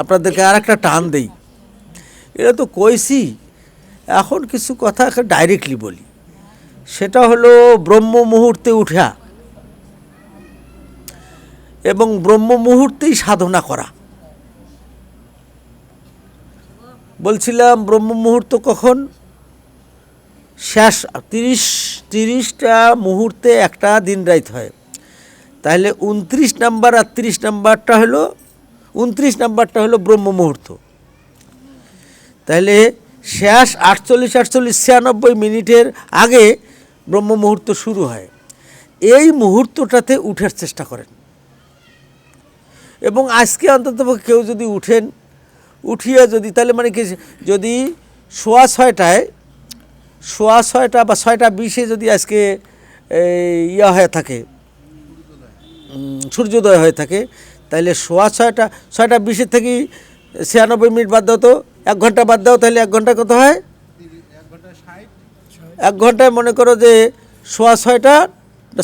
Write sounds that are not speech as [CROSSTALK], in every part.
আপনাদেরকে আর একটা টান দেই। এটা তো কইছি, এখন কিছু কথা ডাইরেক্টলি বলি। সেটা হলো ব্রহ্ম মুহূর্তে উঠা এবং ব্রহ্ম মুহূর্তেই সাধনা করা। বলছিলাম ব্রহ্ম মুহূর্ত কখন? শেষ তিরিশ, তিরিশটা মুহূর্তে একটা দিন রাইত হয়। তাহলে উনত্রিশ নাম্বার আর তিরিশ নাম্বারটা হলো উনত্রিশ নাম্বারটা হলো ব্রহ্ম মুহূর্ত। তাহলে শেষ আটচল্লিশ আটচল্লিশ, ছিয়ানব্বই মিনিটের আগে ব্রহ্ম মুহূর্ত শুরু হয়। এই মুহূর্তটাতে উঠার চেষ্টা করেন। এবং আজকে অন্তত কেউ যদি উঠেন, উঠিয়ে যদি তাহলে মানে কি, যদি সোয়া ছয়টায়, সোয়া ছয়টা বা ছয়টা বিশে যদি আজকে ইয়া হয়ে থাকে সূর্যোদয় হয়ে থাকে তাহলে সোয়া ছয়টা ছয়টা বিশের থেকে ছিয়ানব্বই মিনিট বাদ দাও তো, এক ঘণ্টা বাদ দাও তাহলে এক ঘণ্টা কত হয়? এক ঘন্টায় মনে করো যে সোয়া ছয়টা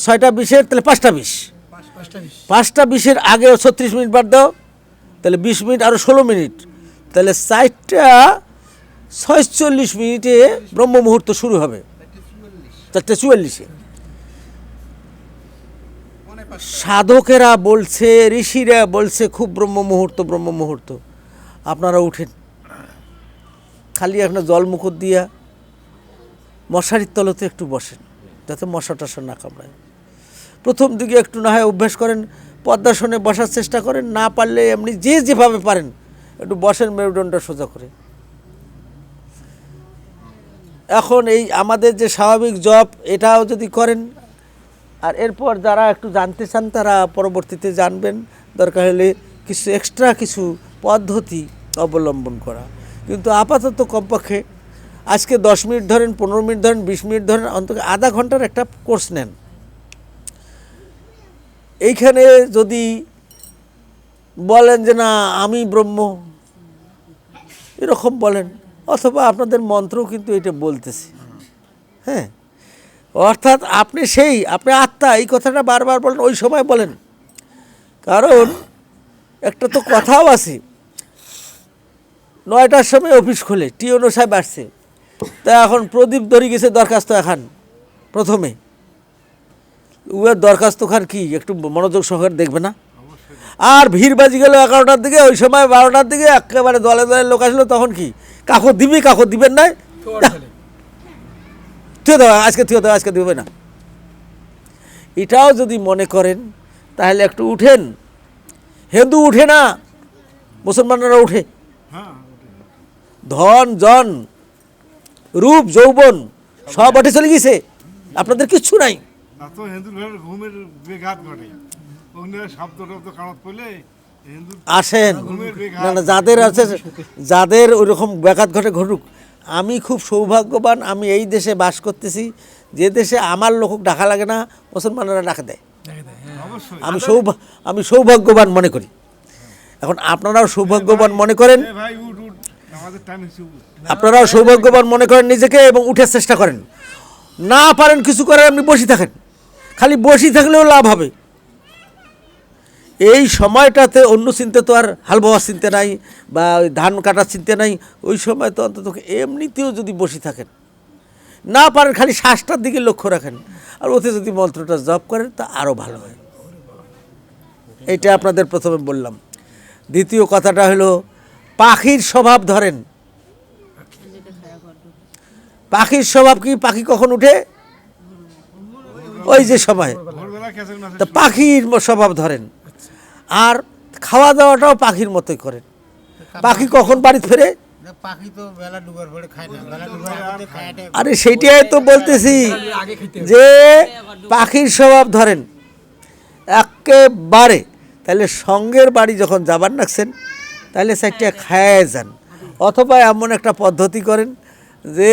ছয়টা বিশের, তাহলে পাঁচটা বিশ। পাঁচটা বিশের আগে ছত্রিশ মিনিট বাদ দাও, তাহলে বিশ মিনিট আরও ষোলো মিনিট। তাহলে চারটা ছয়চল্লিশ মিনিটে ব্রহ্ম মুহূর্ত শুরু হবে। চারটে চুয়াল্লিশে। সাধকেরা বলছে, ঋষিরা বলছে, খুব ব্রহ্ম মুহূর্ত ব্রহ্ম মুহূর্ত আপনারা উঠেন। খালি একটা জল মুখর দিয়া মশারির তলতে একটু বসেন, যাতে মশা টশা না কামড়ায়। প্রথম দিকে একটু না হয় অভ্যাস করেন, পদ্মাসনে বসার চেষ্টা করেন, না পারলে এমনি যে যেভাবে পারেন, একটু বসেন মেরুদণ্ড সোজা করে। এখন এই আমাদের যে স্বাভাবিক জব এটাও যদি করেন আর এরপর যারা একটু জানতে চান, তারা পরবর্তীতে জানবেন। দরকার হলে কিছু এক্সট্রা কিছু পদ্ধতি অবলম্বন করা। কিন্তু আপাতত কমপক্ষে আজকে দশ মিনিট ধরেন, পনেরো মিনিট ধরেন, বিশ মিনিট ধরেন, অন্তত আধা ঘণ্টার একটা কোর্স নেন। এইখানে যদি বলেন যে, না, আমি ব্রহ্ম, এরকম বলেন। অথবা আপনাদের মন্ত্রও কিন্তু এটা বলতেছে। হ্যাঁ? অর্থাৎ আপনি সেই, আপনি আত্মা, এই কথাটা বারবার বলেন, ওই সময় বলেন। কারণ একটা তো কথাও আছে। নয়টার সময় অফিস খুলে খোলে টিওনো সাহেব আসছে। তা এখন প্রদীপ ধরে গেছে দরখাস্ত এখন, প্রথমে। উয়ের দরখাস্ত খান কি, একটু মনোযোগ সহকারে দেখবে না? আর ভিড় বাজি গেল এগারোটার দিকে, ওই সময় বারোটার দিকে একেবারে দলে দলে লোক আসলো, তখন কি? কাকো দিবি, কাকো দিবেন নাই? থুয়ে দেওয়া আজকে থুয়ে দেওয়া আজকে দিবে না। এটাও যদি মনে করেন তাহলে একটু উঠেন। হিন্দু উঠে না মুসলমানরা উঠে। ধন জন রূপ যৌবন সব উঠে চলে গেছে। আপনাদের কিচ্ছু নাই। আসেন। না যাদের আছে যাদের ওইরকম ব্যাঘাত ঘটে ঘটুক। আমি খুব সৌভাগ্যবান আমি এই দেশে বাস করতেছি। যে দেশে আমার লোক ডাকা লাগে না মুসলমানরা ডাকা দেয়। অবশ্যই। আমি সৌভা আমি সৌভাগ্যবান মনে করি। এখন আপনারাও সৌভাগ্যবান মনে করেন। আপনারাও সৌভাগ্যবান মনে করেন নিজেকে এবং উঠার চেষ্টা করেন। না পারেন কিছু করার আপনি বসে থাকেন। খালি বসে থাকলেও লাভ হবে। এই সময়টাতে অন্য চিনতে তো আর হাল বাবার চিনতে নাই বা ওই ধান কাটার চিনতে নাই, ওই সময় তো অন্তত এমনিতেও যদি বসে থাকেন, না পারেন খালি শ্বাসটার দিকে লক্ষ্য রাখেন, আর ওতে যদি মন্ত্রটা জপ করেন তা আরও ভালো হয়। এটা আপনাদের প্রথমে বললাম। দ্বিতীয় কথাটা হলো, পাখির স্বভাব ধরেন। পাখির স্বভাব কি পাখি কখন উঠে? ওই যে সময়। তা পাখির স্বভাব ধরেন। আর খাওয়া দাওয়াটাও পাখির মতোই করেন পাখি কখন বাড়ি ফেরে। আরে সেইটাই তো বলতেছি যে পাখির স্বভাব ধরেন একেবারে তাহলে সঙ্গের বাড়ি যখন যাবার নাকছেন তাহলে সাইডটা খায়া যান। অথবা এমন একটা পদ্ধতি করেন যে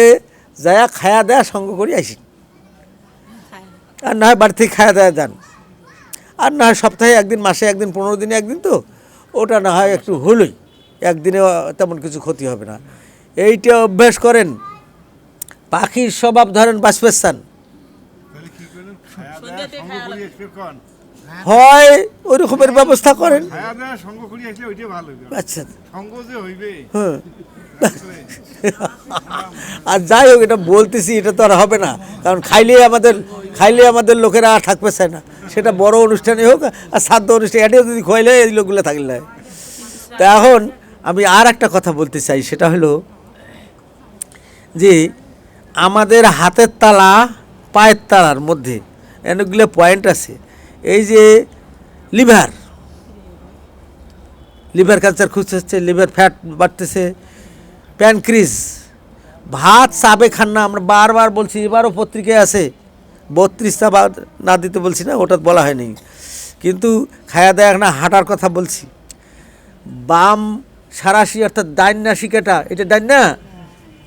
যায়া খায়া দেয়া সঙ্গ করে আসি আর না হয় বাড়ি থেকে খায়া দেয়া যান। আর না, সপ্তাহে একদিন, মাসে একদিন, পনেরো দিনে একদিন তো, ওটা না হয় একটু হলোই একদিনে তেমন কিছু ক্ষতি হবে না। এইটা অভ্যাস করেন, পাখির স্বভাব ধরেন বাঁচপেছান হয় ওই রকমের ব্যবস্থা করেন। হইবে। আচ্ছা। হ্যাঁ [LAUGHS] আর যাই হোক এটা বলতেছি এটা তো আর হবে না। কারণ খাইলে আমাদের খাইলে আমাদের লোকেরা আর থাকবে চায় না। সেটা বড় অনুষ্ঠানে হোক আর সাধ্য অনুষ্ঠান এটাও যদি খোয়াইলে এই লোকগুলো থাকলে। হয়। তা এখন আমি আর একটা কথা বলতে চাই সেটা হলো যে আমাদের হাতের তালা পায়ের তালার মধ্যে অনেকগুলো পয়েন্ট আছে। এই যে লিভার লিভার ক্যান্সার খুঁজতেছে লিভার ফ্যাট বাড়তেছে, প্যানক্রিজ, ভাত চাবে খান না, আমরা বারবার বলছি, এবারও পত্রিকায় আছে বত্রিশটা বা না দিতে বলছি না, ওটা বলা হয়নি। কিন্তু খায়া দেয়া না, হাঁটার কথা বলছি। বাম সারাশি অর্থাৎ ডাইন না শিকাটা এটা ডাইন না?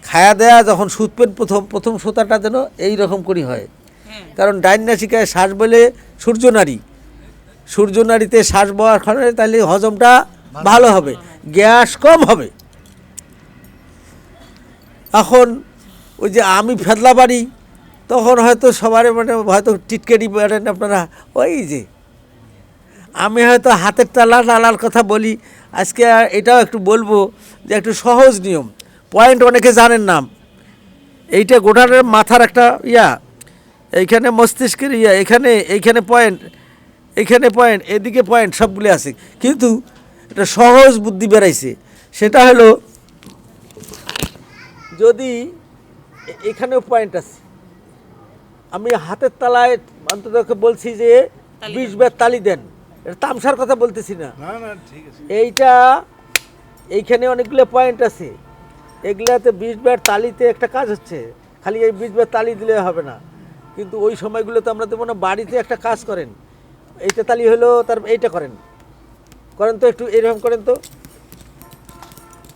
খায়া দেয়া যখন সুতপেন প্রথম প্রথম সুতাটা যেন এই রকম করি হয়। কারণ ডাইন না শিকায় শ্বাস বলে সূর্যনারী সূর্যনারীতে শ্বাস বওয়ার কারণে তাহলে হজমটা ভালো হবে, গ্যাস কম হবে। এখন ওই যে আমি ফেদলা বাড়ি, তখন হয়তো সবার মানে হয়তো টিটকেরি পারেন আপনারা, ওই যে আমি হয়তো হাতের তালা টালার কথা বলি, আজকে এটাও একটু বলব যে একটু সহজ নিয়ম। পয়েন্ট অনেকে জানেন না। এইটা গোটারের মাথার একটা ইয়া। এইখানে মস্তিষ্কের ইয়া এখানে এইখানে পয়েন্ট এইখানে পয়েন্ট এদিকে পয়েন্ট সবগুলো আছে। কিন্তু এটা সহজ বুদ্ধি বেড়াইছে। সেটা হলো যদি এখানেও পয়েন্ট আছে আমি হাতের তালায় অন্তত ওকে বলছি যে বিশ বার তালি দেন। এটা তামসার কথা বলতেছি না। না না ঠিক আছে। এইটা এইখানে অনেকগুলো পয়েন্ট আছে। এগুলাতে বিশ বার তালিতে একটা কাজ হচ্ছে। খালি এই বিশ বার তালি দিলে হবে না। কিন্তু ওই সময়গুলোতে আমরা দেবো না, বাড়িতে একটা কাজ করেন। এইটা তালি হলো, তার এইটা করেন। করেন তো একটু, এরকম করেন তো।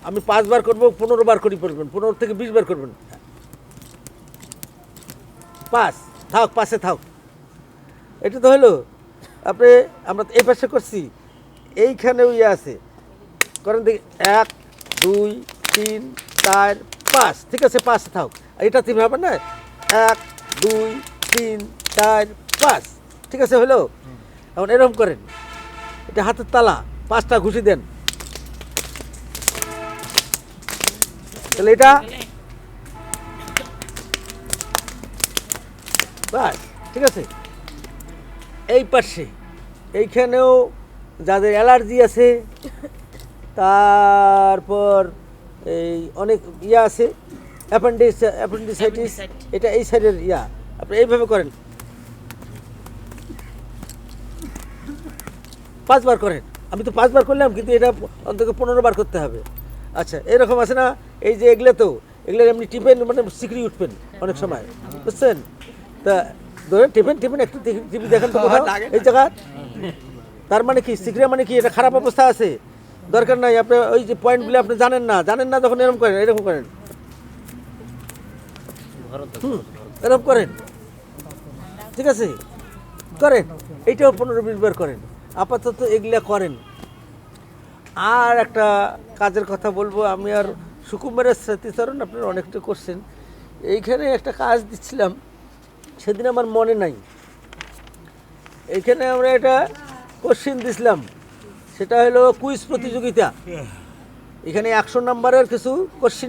আমি পাঁচবার করব পনেরো বার করি পড়বেন, পনেরো থেকে বিশ বার করবেন। পাঁচ, থাক পাশে থাক। এটা তো হলো, আপনি, আমরা এই পাশে করছি। এইখানে ইয়ে আছে। করেন দেখি, এক, দুই, তিন, চার, পাঁচ। ঠিক আছে, পাঁচ থাক। এটা তুমি হবে না, এক, দুই তিন চার পাঁচ। ঠিক আছে হলো? এখন এরকম করেন। এটা হাতের তালা পাঁচটা ঘুষি দেন। তাহলে এটা বাস ঠিক আছে? এই পাশে এইখানেও যাদের অ্যালার্জি আছে তারপর এই অনেক ইয়া আছে অ্যাপেন্ডিস অ্যাপেন্ডিসাইটিস। এটা এই সাইডের ইয়া। আপনি এইভাবে করেন। পাঁচবার করেন। আমি তো পাঁচবার করলাম কিন্তু এটা অন্তত পনেরো বার করতে হবে। আচ্ছা এরকম আছে না? এই যে এগুলো তো এগুলো এমনি টিপেন মানে সিকড়ি উঠবেন অনেক সময় বুঝছেন? তা ধরেন টিপেন টিপেন একটু টিভি দেখেন তো এই জায়গা। তার মানে কি সিকড়ে মানে কি এটা খারাপ অবস্থা আছে? দরকার নাই আপনি ওই যে পয়েন্টগুলো আপনি জানেন না জানেন না তখন এরকম করেন এরকম করেন। এরকম করেন। ঠিক আছে? করেন এইটাও পনেরো বিশ বার করেন। আপাতত এগুলা করেন। আর একটা কাজের কথা বলব, আমি আর সুকুমারের স্মৃতিচরণ আপনারা অনেকটা করছেন। এইখানে একটা কাজ দিচ্ছিলাম, সেদিন আমার মনে নাই। এইখানে আমরা এটা কোশ্চিন দিছিলাম, সেটা হলো কুইজ প্রতিযোগিতা। এখানে একশো নম্বরের কিছু কোশ্চিন